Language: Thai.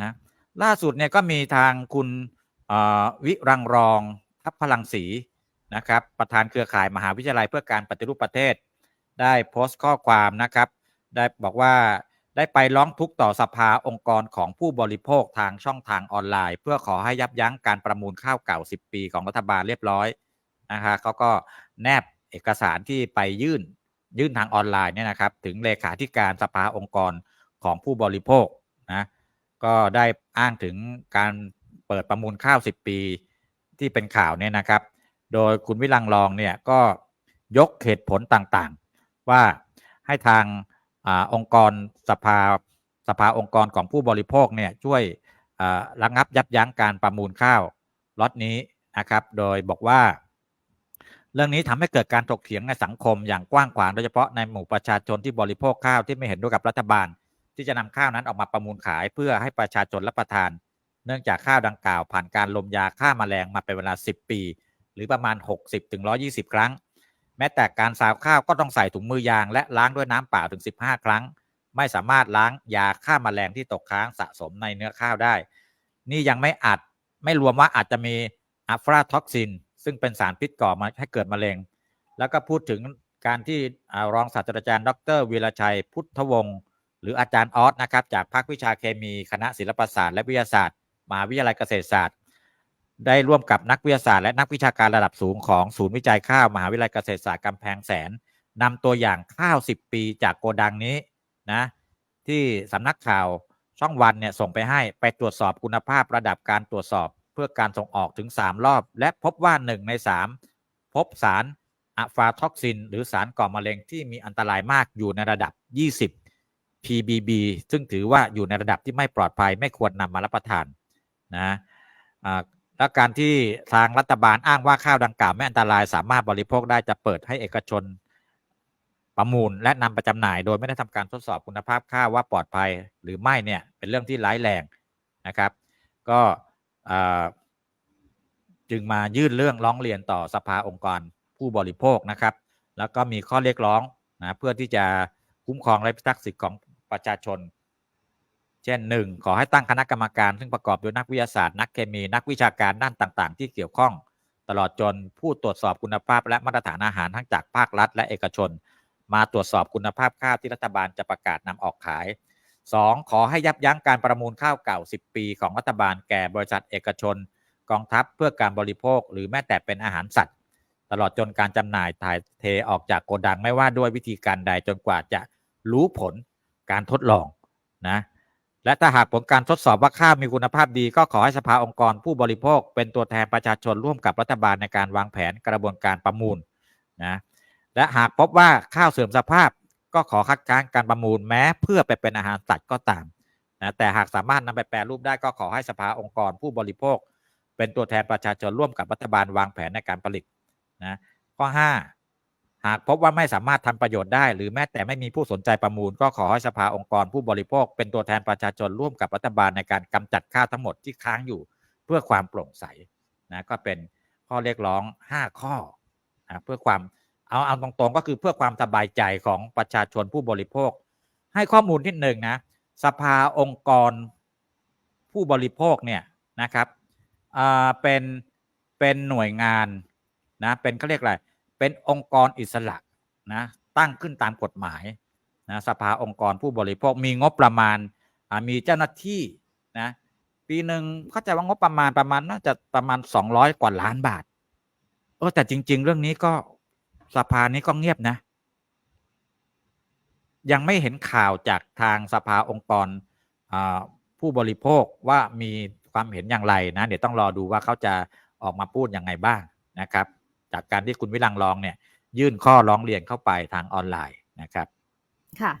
นะล่าสุดเนี่ยก็มีทางคุณวิรังรองทัพพลังศรีนะครับประธานเครือข่ายมหาวิทยาลัยเพื่อการปฏิรูปประเทศ ได้โพสต์ข้อความนะครับได้บอกว่าได้ไปร้องทุกข์ต่อสภาองค์กรของผู้บริโภคทางช่องทางออนไลน์ เพื่อขอให้ยับยั้งการประมูลข้าวเก่า 10 ปีของรัฐบาลเรียบร้อยนะฮะเขาก็แนบเอกสารที่ไปยื่นยื่นทางออนไลน์เนี่ยนะครับถึงเลขาธิการสภาองค์กรของผู้บริโภคนะ ก็ได้อ้างถึงการเปิดประมูลข้าว 10 ปีที่เป็นข่าวเนี่ยนะครับ โดยคุณวิรังรองเนี่ยก็ยกเหตุผลต่างๆ ว่าให้ทางอาองค์กรสภาสภาองค์กรของผู้บริโภคเนี่ยช่วยระงับยับยั้งการประมูลข้าวล็อตนี้นะครับ โดยบอกว่า เรื่องนี้ทำให้เกิดการถกเถียงในสังคมอย่างกว้างขวางโดยเฉพาะในหมู่ประชาชนที่บริโภคข้าวที่ไม่เห็นด้วยกับรัฐบาล ที่จะนำข้าวนั้นออกมาประมูลขายเพื่อให้ประชาชนรับประทาน เนื่องจากข้าวดังกล่าว ผ่านการลมยาฆ่าแมลงมาเป็นเวลา 10 ปี หรือประมาณ 60ถึง120 ครั้ง แม้แต่การสาวข้าวก็ต้องใส่ถุงมือยาง และล้างด้วยน้ำเปล่าถึง 15 ครั้ง ไม่สามารถล้างยาฆ่าแมลงที่ตกค้างสะสมในเนื้อข้าวได้ นี่ยังไม่อาจไม่รวมว่าอาจจะมีอะฟลาท็อกซินซึ่งเป็นสารพิษก่อมาให้เกิดมะเร็ง แล้วก็พูดถึงการที่อรองศาสตราจารย์ ดรวีรชัย พุทธวงศ์ รืออาจารย์ออสนะครับจากภาควิชาเคมีคณะศิลปศาสตร์และวิทยาศาสตร์มหาวิทยาลัยเกษตรศาสตร์ ได้ร่วมกับนักวิทยาศาสตร์และนักวิชาการระดับสูงของศูนย์วิจัยข้าวมหาวิทยาลัยเกษตรศาสตร์กำแพงแสนนำตัวอย่างข้าว 10 ปีจากโกดังนี้นะที่สำนักข่าวช่องวันเนี่ยส่งไปให้ไปตรวจสอบคุณภาพระดับการตรวจสอบเพื่อการส่งออกถึง 3 รอบ และพบว่า 1 ใน 3 พบสารอะฟาท็อกซิน หรือสารก่อมะเร็งที่มีอันตรายมากอยู่ในระดับ 20 ppb ซึ่งถือว่าอยู่ในระดับที่ไม่ปลอดภัย ไม่ควรนำมารับประทานนะและการที่ทางรัฐบาลอ้างว่าข้าวดังกล่าวไม่อันตรายสามารถบริโภคได้จะเปิดให้เอกชนประมูลและนำไปจำหน่ายโดยไม่ได้ทำการทดสอบคุณภาพข้าวว่าปลอดภัยหรือไม่เนี่ยเป็นเรื่องที่ร้ายแรงนะครับ ก็จึงมายื่นเรื่องร้องเรียนต่อสภาองค์กรผู้บริโภคนะครับ แล้วก็มีข้อเรียกร้องนะเพื่อที่จะคุ้มครองและพิทักษ์สิทธิของ ประชาชน เช่นหนึ่งขอให้ตั้งคณะกรรมการ ซึ่งประกอบด้วยนักวิทยาศาสตร์นักเคมีนักวิชาการด้านต่าง ๆ ที่เกี่ยวข้อง ตลอดจนผู้ตรวจสอบคุณภาพและมาตรฐานอาหารทั้งจากภาครัฐ และเอกชน มาตรวจสอบคุณภาพข้าวที่รัฐบาลจะประกาศนำออกขาย 2. ขอให้ยับยั้งการประมูลข้าวเก่า 10 ปี ของรัฐบาลแก่บริษัทเอกชน กองทัพเพื่อการบริโภค หรือแม้แต่เป็นอาหารสัตว์ ตลอดจนการจำหน่ายถ่ายเทออกจากโกดังไม่ว่าด้วยวิธีการใดจนกว่าจะรู้ผล การทดลองนะและถ้าหากผลการทดสอบว่าข้าวมีคุณภาพดี ก็ขอให้สภาองค์กรผู้บริโภค เป็นตัวแทนประชาชนร่วมกับรัฐบาลในการวางแผนกระบวนการประมูลนะและหากพบว่าข้าวเสื่อมสภาพ ก็ขอคัดค้านการประมูลแม้เพื่อไปเป็นอาหารสัตว์ก็ตามนะแต่หากสามารถนำไปแปรรูปได้ก็ขอให้สภาองค์กรผู้บริโภค เป็นตัวแทนประชาชนร่วมกับรัฐบาลวางแผนในการผลิตนะข้อ 5 หากพบว่าไม่สามารถทำประโยชน์ได้ หรือแม้แต่ไม่มีผู้สนใจประมูล ก็ขอให้สภาองค์กรผู้บริโภค เป็นตัวแทนประชาชนร่วมกับรัฐบาลในการกำจัดข้าวทั้งหมดที่ค้างอยู่ เพื่อความโปร่งใสนะก็เป็นข้อเรียกร้อง 5 ข้อนะเพื่อความเอาเอาตรงๆก็คือเพื่อความสบายใจของประชาชนผู้บริโภค ให้ข้อมูลที่หนึ่งนะสภาองค์กรผู้บริโภคเนี่ยนะครับอ่าเป็นเป็นหน่วยงานนะเป็นเขาเรียกอะไร เป็นองค์กรอิสระนะตั้งขึ้นตามกฎหมายนะสภาองค์กรผู้บริโภคมีงบประมาณมีเจ้าหน้าที่นะปีหนึ่งเข้าใจว่างบประมาณประมาณน่าจะประมาณสองร้อยกว่าล้านบาทเออแต่จริง ๆ เรื่องนี้ก็สภานี้ก็เงียบนะ ยังไม่เห็นข่าวจากทางสภาองค์กรผู้บริโภคว่ามีความเห็นอย่างไรนะ เดี๋ยวต้องรอดูว่าเขาจะออกมาพูดยังไงบ้างนะครับ จากการที่คุณวิรังรองเนี่ยยื่นข้อร้องเรียนเข้าไปทางออนไลน์นะครับ ค่ะ